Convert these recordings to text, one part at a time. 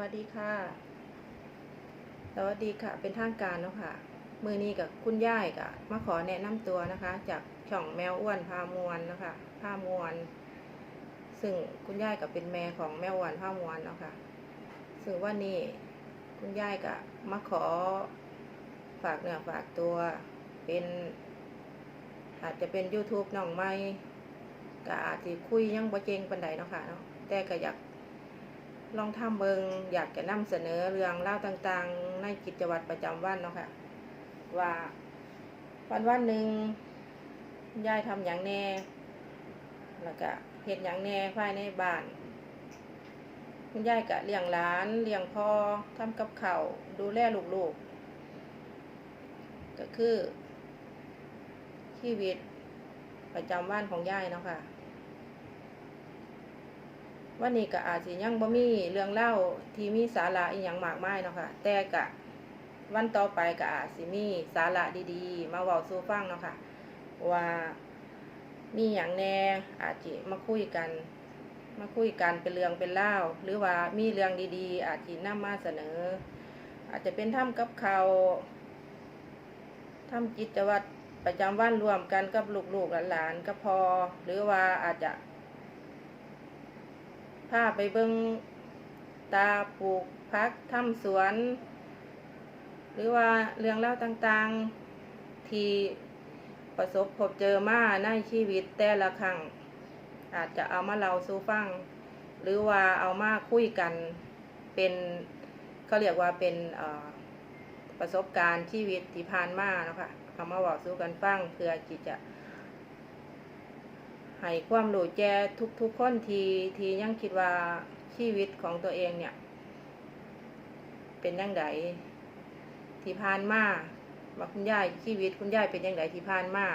วัสดีค่ะ สวัสดีค่ะ เป็นทางการแล้วค่ะ มือนี้กับคุณย่ายกับมาขอแนะนำตัวนะคะ จากช่องแมวอ้วนพามวลนะคะพามวลซึ่งคุณย่ายกับเป็นแม่ของแมวอ้วนพามวลเนาะค่ะซึ่งวันนี้คุณย่ายกับมาขอฝากเนื้อฝากตัวเป็น อาจจะเป็น YouTube น้องใหม่ก็อาจจะคุยยังบ่เจงปันใดเนาะค่ะเนาะแต่ก็อยาก ลองทำเบิงอยากจะนำเสนอเรื่องเล่าต่างๆ ในกิจวัตรประจำวันเนาะค่ะว่าวันวันหนึ่งยายทำอย่างแน่ แล้วก็เห็ดอย่างแน่ภายในบ้าน คุณยายก็เลี้ยงหลานเลี้ยงพ่อทำกับข้าวดูแลลูกๆ ก็คือชีวิตประจำวันของยายเนาะค่ะ วันนี้ก็อาจสิยังบ่มีเรื่องเล่าที่มีสาระอีหยังมากมายเนาะค่ะ แต่ก็วันต่อไปก็อาจสิมีสาระดีๆ มาเว้าสู่ฟังเนาะค่ะ ว่ามีหยังแน่อาจสิมาคุยกัน มาคุยกันเป็นเรื่องเป็นเล่าหรือว่ามีเรื่องดีๆ อาจสินำมาเสนอ อาจจะเป็นทำกับเขาวทำกิจวัตรประจำวันรวมกันกับลูกๆหลานๆก็พอ หรือว่าอาจจะ พาไปเบิงตาปลูกพักทำสวน หรือว่าเรื่องเล่าต่างๆ ที่ประสบพบเจอมาในชีวิตแต่ละครั้ง อาจจะเอามาเล่าสู่ฟัง หรือว่าเอามาคุยกันเป็นเขาเรียกว่าเป็นประสบการณ์ชีวิตที่ผ่านมาเนาะคะเอามาบอกสู่กันฟังเพื่อที่จะ ให้ความรู้แก่ทุกๆคนทีทียังคิดว่าชีวิตของตัวเองเนี่ย เป็นยังไงที่ผ่านมาว่าคุณยายชีวิตคุณยายเป็นยังไงที่ผ่านมา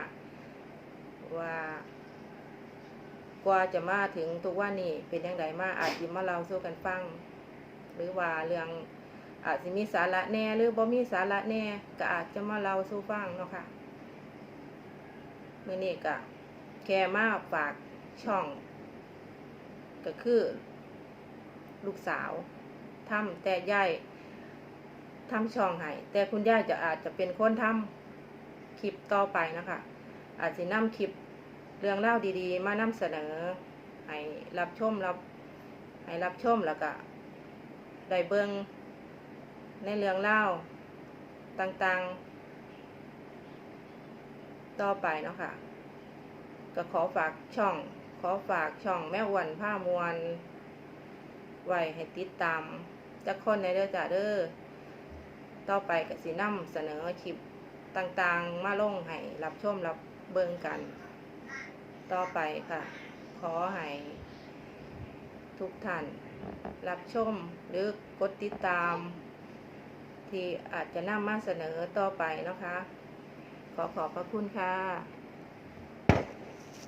ว่ากว่าจะมาถึงทุกวันนี้เป็นยังไงมาอาจจะมาเล่าสู่กันฟัง หรือว่าเรื่องอาจจะมีสาระแน่หรือบ่มีสาระแน่ก็อาจจะมาเล่าสู่ฟังเนาะค่ะมื่อนี้ก็ แค่มาฝากช่อง ก็คือ ลูกสาวทำแต่ย่ายทำช่องให้แต่คุณย่าจะอาจจะเป็นคนทำคลิปต่อไปนะคะ อาจจะนำคลิปเรื่องเล่าดีๆ มานำเสนอ ให้รับชมรับให้รับชมแล้วก็ได้เบิ่งในเรื่องเล่าต่างๆ ต่อไปเนาะค่ะ ก็ขอฝากช่อง ขอฝากช่องแม่วันผ้ามวลไว้ให้ติดตามจากคนในเด้อจ้าเด้อต่อไปก็สินำเสนอคลิปต่างๆ มาลงให้รับชมรับเบิ่งกัน ต่อไปค่ะ ขอให้ทุกท่าน รับชมหรือกดติดตาม ที่อาจจะนำมาเสนอต่อไปนะคะ ขอขอบพระคุณค่ะ